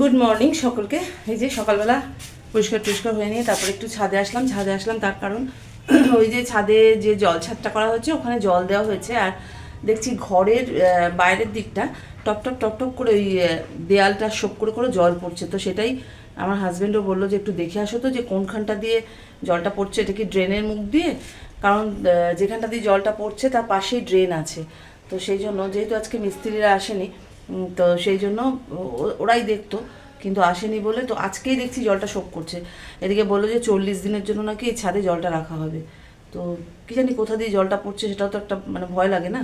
Good morning সকলকে। এই যে সকালবেলা পরিষ্কার টরিষ্কার হয়ে নিয়ে তারপরে একটু ছাদে আসলাম। ছাদে আসলাম তার কারণ ওই যে ছাদে যে জল ছাদটা করা হচ্ছে, ওখানে জল দেওয়া হয়েছে। আর দেখছি ঘরের বাইরের দিকটা টপ টপ টপ টপ করে ওই দেয়ালটা শোক করে করে জল পড়ছে। তো সেটাই আমার হাজব্যান্ডও বলল যে একটু দেখে আসো তো যে কোনখানটা দিয়ে জলটা পড়ছে। এটা কি ড্রেনের মুখ দিয়ে? কারণ যেখানটা দিয়ে জলটা পড়ছে তার পাশেই ড্রেন আছে। তো সেই জন্য যেহেতু আজকে মিস্ত্রিরা আসেনি তো সেই জন্য ওরাই দেখতো, কিন্তু আসেনি বলে তো আজকেই দেখছি জলটা শোক করছে। এদিকে বলল যে চল্লিশ দিনের জন্য নাকি এই ছাদে জলটা রাখা হবে। তো কি জানি কোথা দিয়ে জলটা পড়ছে সেটাও তো একটা মানে ভয় লাগে না,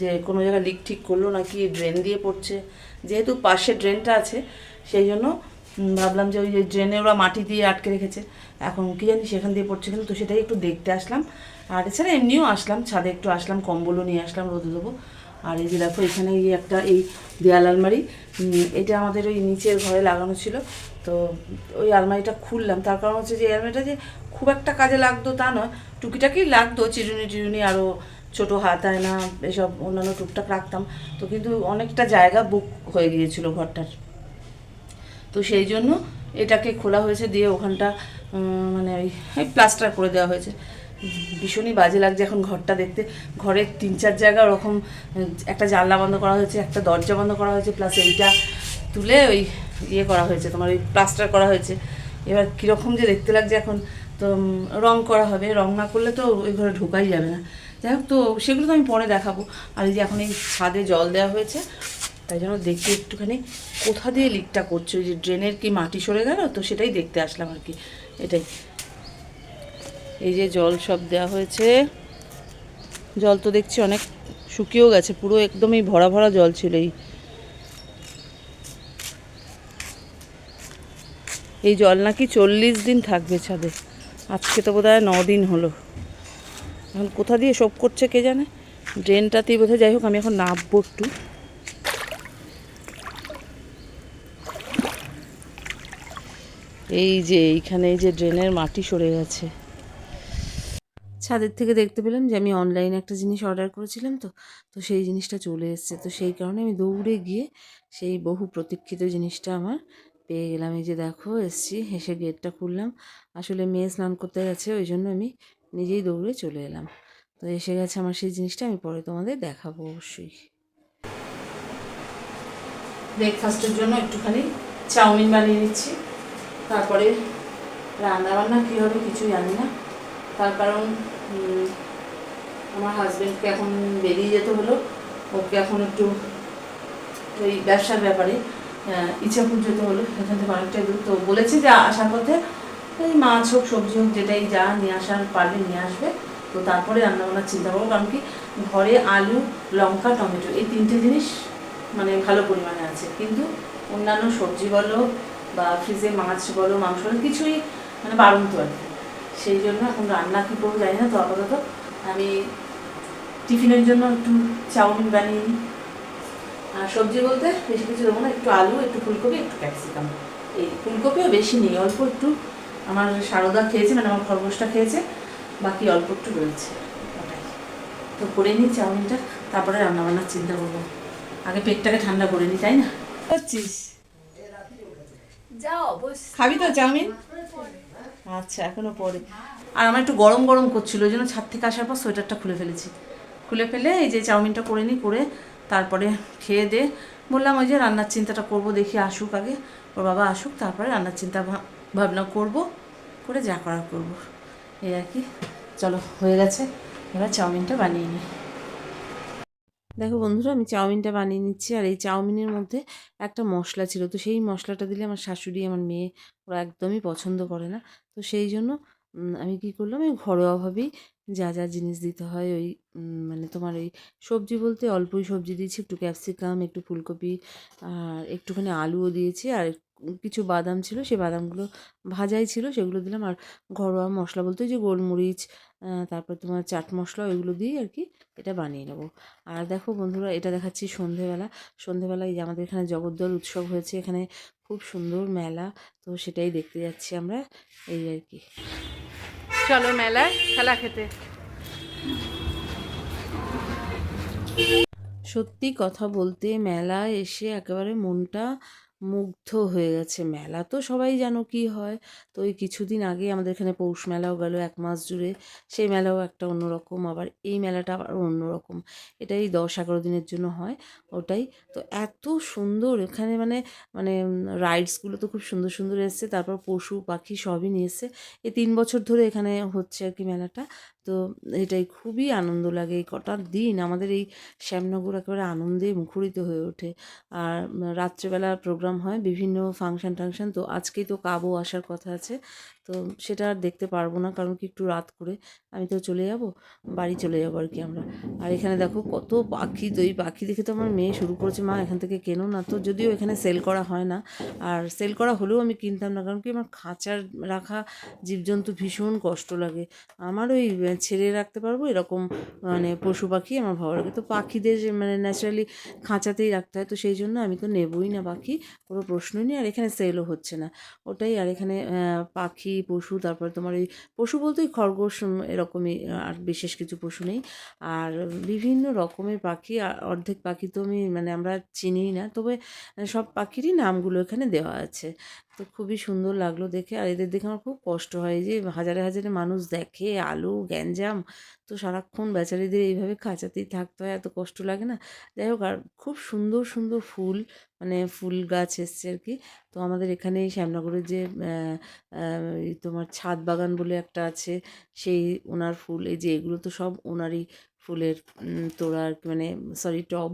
যে কোনো জায়গায় লিক ঠিক করল নাকি ড্রেন দিয়ে পড়ছে। যেহেতু পাশে ড্রেনটা আছে, সেই জন্য ভাবলাম যে ওই যে ড্রেনে ওরা মাটি দিয়ে আটকে রেখেছে। এখন কি জানি সেখান দিয়ে পড়ছে কিন্তু তো সেটাই একটু দেখতে আসলাম। আর এছাড়া এমনিও আসলাম, ছাদে একটু আসলাম, কম্বলও নিয়ে আসলাম, রোদে দেবো। আর এই যে দেখো, এখানে এই একটা এই দেয়াল আলমারি এটা আমাদের ওই নিচের ঘরে লাগানো ছিল। তো ওই আলমারিটা খুললাম। তার কারণ হচ্ছে যে এই আলমারিটা যে খুব একটা কাজে লাগতো তা নয়। টুকিটাকি লাগতো, চিরুনি টিরুনি আরও ছোটো হাত, আয়না, এসব অন্যান্য টুকটাক রাখতাম। তো কিন্তু অনেকটা জায়গা বুক হয়ে গিয়েছিল ঘরটার। তো সেই জন্য এটাকে খোলা হয়েছে, দিয়ে ওখানটা মানে ওই প্লাস্টার করে দেওয়া হয়েছে। ভীষণই বাজে লাগছে এখন ঘরটা দেখতে। ঘরের তিন চার জায়গা ওরকম, একটা জানলা বন্ধ করা হয়েছে, একটা দরজা বন্ধ করা হয়েছে প্লাস এইটা তুলে ওই ইয়ে করা হয়েছে, তোমার ওই প্লাস্টার করা হয়েছে। এবার কীরকম যে দেখতে লাগছে এখন, তো রং করা হবে। রং না করলে তো ওই ঘরে ঢোকাই যাবে না। যাই হোক, তো সেগুলো তো আমি পরে দেখাবো। আর এই যে এখন এই ছাদে জল দেওয়া হয়েছে তাই জন্য দেখি একটুখানি কোথা দিয়ে লিকটা করছে? ওই যে ড্রেনের কি মাটি সরে গেল? তো সেটাই দেখতে আসলাম আর কি। এটাই। এই যে জল সব দেওয়া হয়েছে। জল তো দেখছি অনেক শুকিয়েও গেছে। পুরো একদমই ভরা ভরা জল ছিল এই। এই জল নাকি চল্লিশ দিন থাকবে ছাদে। আজকে তো বোধ হয় ন দিন হলো। এখন কোথা দিয়ে সব করছে কে জানে? ড্রেনটাতেই বোধহয় যাই হোক, আমি এখন নামবো একটু। এই যে এইখানে এই যে ড্রেনের মাটি সরে গেছে। ছাদের থেকে দেখতে পেলাম যে আমি অনলাইনে একটা জিনিস অর্ডার করেছিলাম তো তো সেই জিনিসটা চলে এসেছে। তো সেই কারণে আমি দৌড়ে গিয়ে সেই বহু প্রতীক্ষিত জিনিসটা আমার পেয়ে গেলাম। এই যে দেখো, এসছি, এসে গেটটা খুললাম। আসলে মেয়ে স্নান করতে গেছে, ওই জন্য আমি নিজেই দৌড়ে চলে এলাম। তো এসে গেছে আমার সেই জিনিসটা, আমি পরে তোমাদের দেখাবো অবশ্যই। ব্রেকফাস্টের জন্য একটুখানি চাউমিন বানিয়ে নিচ্ছি। তারপরে রান্না বান্না কী হবে কিছুই জানি না। তার কারণ আমার হাজব্যান্ডকে এখন বেরিয়ে যেতে হলো। ওকে এখন একটু ওই ব্যবসার ব্যাপারে ইচ্ছাপুর যেতে হলো। এখান থেকে অনেকটা দূর। তো বলেছে যে আসার পথে এই মাছ হোক, সবজি হোক, যেটাই যা নিয়ে আসার পারবে নিয়ে আসবে। তো তারপরে রান্নাবান্নার চিন্তা করব। কারণ কি ঘরে আলু, লঙ্কা, টমেটো এই তিনটে জিনিস মানে ভালো পরিমাণে আছে। কিন্তু অন্যান্য সবজি বলো বা ফ্রিজে মাছ, বলো, মাংস বলো কিছুই মানে বাড়ন্ত আর কি। সেই জন্য এখন রান্না কী করব জানি না, তো আপাতত আমি টিফিনের জন্য একটু চাউমিন বানিয়ে নিই। আর সবজি বলতে বেশি কিছু দেবো না, একটু আলু, একটু ফুলকপি, একটু ক্যাপসিকাম। এই ফুলকপিও বেশি নেই, অল্প একটু। আমার সারদা খেয়েছে মানে আমার খরগোশটা খেয়েছে, বাকি অল্প একটু রয়েছে। ওটাই তো করে নিই চাউমিনটা, তারপরে রান্নাবান্নার চিন্তা করব। আগে পেটটাকে ঠান্ডা করে নিই, তাই না? করছিস যা খাবি তো, চাউমিন? আচ্ছা এখনও পরে। আর আমার একটু গরম গরম করছিল, ওই জন্য ছাদ থেকে আসার পর সোয়েটারটা খুলে ফেলেছি। খুলে ফেলে এই যে চাউমিনটা করে নিই করে তারপরে খেয়ে দে। বললাম ওই যে রান্নার চিন্তাটা করব, দেখি আসুক আগে। ওর বাবা আসুক, তারপরে রান্নার চিন্তা ভাব- ভাবনা করব, করে যা করার করব। এই আর কি। চলো, হয়ে গেছে। এবার চাউমিনটা বানিয়ে নিই দেখো বন্ধুরা, আমি চাউমিনটা বানিয়ে নিচ্ছি। আর এই চাউমিনের মধ্যে একটা মশলা ছিল। তো সেই মশলাটা দিলে আমার শাশুড়ি, আমার মেয়ে ওরা একদমই পছন্দ করে না। তো সেই জন্য আমি কি করলাম ওই ঘরোয়াভাবেই যা যা জিনিস দিতে হয় ওই মানে তোমার ওই সবজি বলতে অল্পই সবজি দিয়েছি। একটু ক্যাপসিকাম, একটু ফুলকপি, আর একটুখানি আলুও দিয়েছি। আর কিছু বাদাম ছিল সেই বাদামগুলো ভাজাই ছিল সেগুলো দিলাম। আর ঘরোয়া মশলা বলতে যে গোলমরিচ তারপর তোমার চাট মশলা ওইগুলো দিয়ে আর কি এটা বানিয়ে নেব। আর দেখো বন্ধুরা এটা দেখাচ্ছি সন্ধেবেলা। সন্ধেবেলায় যে আমাদের এখানে জগদ্দল উৎসব হয়েছে এখানে খুব সুন্দর মেলা তো সেটাই দেখতে যাচ্ছি আমরা এই আর কি। চলো মেলায় খেলা খেতে। সত্যি কথা বলতে মেলায় এসে একেবারে মনটা মুগ্ধ হয়ে গেছে। মেলা তো সবাই জানো কি হয়। তো ওই কিছুদিন আগে আমাদের এখানে পৌষ মেলাও গেল এক মাস জুড়ে। সেই মেলাও একটা অন্যরকম। আবার এই মেলাটা আবার অন্যরকম। এটাই দশ এগারো দিনের জন্য হয় ওটাই। তো এত সুন্দর এখানে মানে মানে রাইডসগুলো তো খুব সুন্দর সুন্দর এসছে। তারপর পশু, পাখি সবই নিয়ে এসছে। এই তিন বছর ধরে এখানে হচ্ছে আর কি মেলাটা। তো এটাই খুবই আনন্দ লাগে। এই কটা দিন আমাদের এই শ্যামনগর একেবারে আনন্দে মুখরিত হয়ে ওঠে। আর রাত্রেবেলা প্রোগ্রাম হয়, বিভিন্ন ফাংশন টাংশন। তো আজকেই তো কাবো আসার কথা আছে। তো সেটা আর দেখতে পারব না, কারণ কি একটু রাত করে আমি তো চলে যাব, বাড়ি চলে যাব আর কি আমরা। আর এখানে দেখো কত পাখি, তো এই পাখি দেখে তো আমার মেয়ে শুরু করেছে, মা, এখান থেকে কেনো না? তো যদিও এখানে সেল করা হয় না, আর সেল করা হলেও আমি কিনতাম না, কারণ কি আমার খাঁচার রাখা জীবজন্তু ভীষণ কষ্ট লাগে। আমার ওই ছেড়ে রাখতে পারব এরকম মানে পশু পাখি আমার ভালো লাগে। তো পাখিদের মানে ন্যাচারালি খাঁচাতেই রাখতে হয়, তো সেই জন্য আমি তো নেবই না পাখি। কোনো প্রশ্নই নেই, আর এখানে সেলও হচ্ছে না। ওটাই, আর এখানে পাখি, পশু, তারপর তোমার ওই পশু বলতে খরগোশ এরকমই আর বিশেষ কিছু পশু নেই। আর বিভিন্ন রকমের পাখি অর্ধেক পাখি তো আমি মানে আমরা চিনিই না, তবে সব পাখিরই নামগুলো এখানে দেওয়া আছে। তো খুবই সুন্দর লাগল দেখে। আর এদের দেখে আমার খুব কষ্ট হয় যে হাজারে হাজারে মানুষ দেখে, আলু, গ্যাঞ্জাম, তো সারাক্ষণ বেচারিদের এইভাবে খাঁচাতেই থাকতে হয়, এত কষ্ট লাগে না? যাই হোক, আর খুব সুন্দর সুন্দর ফুল মানে ফুল গাছ এসছে আর কি। তো আমাদের এখানে শ্যামনগরের যে তোমার ছাদ বাগান বলে একটা আছে, সেই ওনার ফুল, এই যে এগুলো তো সব ওনারই ফুলের তোড়া আর মানে সরি টব,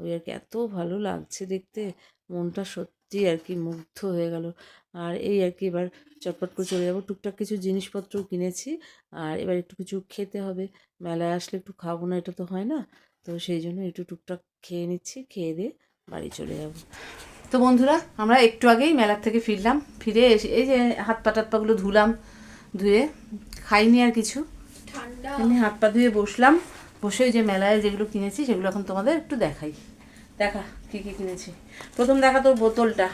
ওই আর কি। এত ভালো লাগছে দেখতে। মনটা সত্যি আর কি মুগ্ধ হয়ে গেল। আর এই আর কি এবার চটপট করে চলে যাব। টুকটাক কিছু জিনিসপত্র কিনেছি। আর এবার একটু কিছু খেতে হবে। মেলায় আসলে একটু খাব না এটা তো হয় না। তো সেই জন্য একটু টুকটাক খেয়ে নিচ্ছি খেয়ে দিয়ে বাড়ি চলে যাব। তো বন্ধুরা আমরা একটু আগেই মেলার থেকে ফিরলাম। ফিরে এসে এই যে হাত পা টাত পাগুলো ধুলাম ধুয়ে খাইনি আর কিছু। হাত পা ধুয়ে বসলাম। বসে ওই যে মেলায় যেগুলো কিনেছি সেগুলো এখন তোমাদের একটু দেখাই। দেখা কী কী কিনেছি। প্রথম দেখা তোর বোতলটা।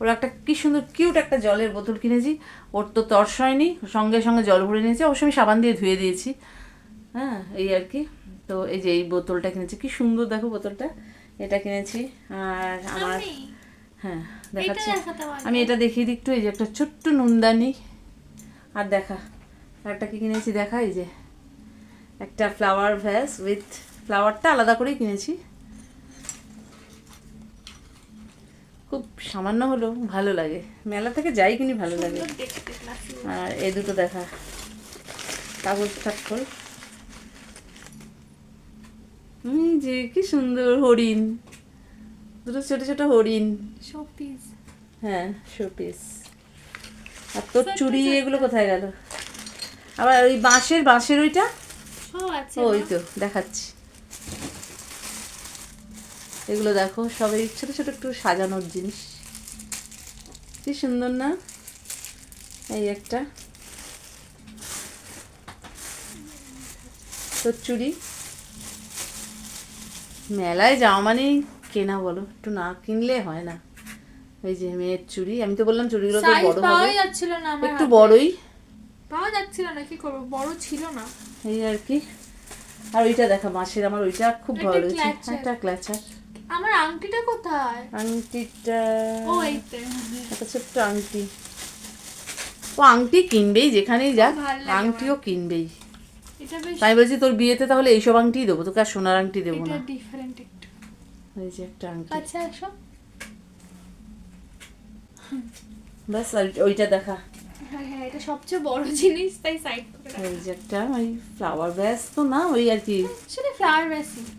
ওর একটা কি সুন্দর কিউট একটা জলের বোতল কিনেছি। ওর তো তর্স হয়নি সঙ্গে সঙ্গে জল ভরে নিয়েছি। অবশ্যই আমি সাবান দিয়ে ধুয়ে দিয়েছি। হ্যাঁ এই আর কি। তো এই যে এই বোতলটা কিনেছি। কি সুন্দর দেখো বোতলটা। এটা কিনেছি। আর আমার হ্যাঁ দেখাচ্ছি। আমি এটা দেখিয়ে দিই একটু। এই যে একটা ছোট্ট নুনদানি। আর দেখা আর একটা কি কিনেছি? দেখা এই যে একটা ফ্লাওয়ার ভ্যাস উইথ ফ্লাওয়ারটা আলাদা করেই কিনেছি। খুব সামান্য হলেও ভালো লাগে। মেলা থেকে যাই কিনি ভালো লাগে। আর এই দুটো দেখা। কাগজ স্বাক্ষর যে কি সুন্দর হরিণ। দুটো ছোট ছোট হরিণ। Showpiece। হ্যাঁ শোপিস আর তোর চুড়ি এগুলো কোথায় গেল? আবার ওই বাঁশের বাঁশের ওইটা? ওই তো দেখাচ্ছি। এগুলো দেখো সবাই ছোট ছোট একটু সাজানোর জিনিস। কি সুন্দর না? এই একটা। তোর চুড়ি। মেলায় যাওয়া মানেই কেনা বলো একটু না কিনলে হয় না। এই যে মেয়ের চুড়ি আমি তো বললাম চুড়িগুলো তো বড় হবে। যাচ্ছিল না আমার একটু বড়ই। পাওয়া যাচ্ছিল না কি করব? বড় ছিল না। এই আর কি। আর ওইটা দেখা মাসের আমার ওইটা খুব ভালো হয়েছে একটা ক্লাচার আমার আংটিটা কোথায়? আংটিটা। ও এইতে একটা ছোট্ট আংটি। ও আংটি কিনবেই যেখানেই যাক আংটিও কিনবেই। তাই বলছি তোর বিয়েতে তাহলে এইসব আংটিই দেবো তোকে আর সোনার আংটি দেবো না। ডিফারেন্ট একটু। এই যে একটা আংটি। আচ্ছা ব্যাস আর ওইটা দেখা। হ্যাঁ হ্যাঁ এটা সবচেয়ে বড় জিনিস তাই সাইড করে রাখা। যে একটা ওই ফ্লাওয়ার ব্যাস তো না ওই আর কি? ফ্লাওয়ার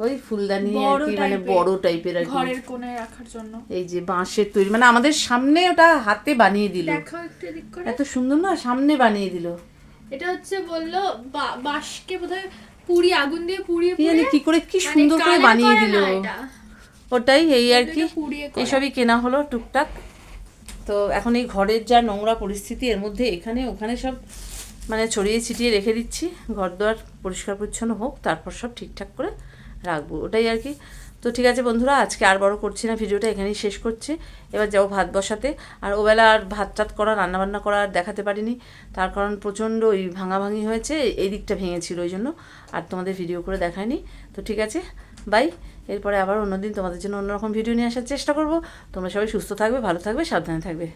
ওই ফুলদানি আর কি মানে বড় টাইপের আর কি। ঘরের কোণায় রাখার জন্য। এই যে বাঁশের তৈরি মানে আমাদের সামনে ওটা হাতে বানিয়ে দিল। দেখো একটু এদিক করে। এত সুন্দর না সামনে বানিয়ে দিল। এটা হচ্ছে বলল বাঁশকে বোধহয় পুড়ি আগুন দিয়ে পুড়িয়ে কি পুড়িয়ে কি করে কি মানে সুন্দর করে বানিয়ে দিল। ওটাই এই আর কি। এইসবই কেনা হলো টুকটাক। তো এখন এই ঘরের যা নোংরা পরিস্থিতি, এর মধ্যে এখানে ওখানে সব মানে ছড়িয়ে ছিটিয়ে রেখে দিচ্ছি। ঘর দোয়ার পরিষ্কার পরিচ্ছন্ন হোক, তারপর সব ঠিকঠাক করে রাখব, ওটাই আর কি। তো ঠিক আছে বন্ধুরা, আজকে আর বড় করছি না, ভিডিওটা এখানেই শেষ করছি। এবার যাব ভাত বসাতে। আর ওবেলা আর ভাত টাত করা, রান্নাবান্না করা আর দেখাতে পারিনি। তার কারণ প্রচণ্ড ওই ভাঙাভাঙি হয়েছে, এই দিকটা ভেঙেছিল ওই জন্য, আর তোমাদের ভিডিও করে দেখায়নি। তো ঠিক আছে, বাই। এরপরে আবার অন্যদিন তোমাদের জন্য অন্যরকম ভিডিও নিয়ে আসার চেষ্টা করব। তোমরা সবাই সুস্থ থাকবে, ভালো থাকবে সাবধানে থাকবে।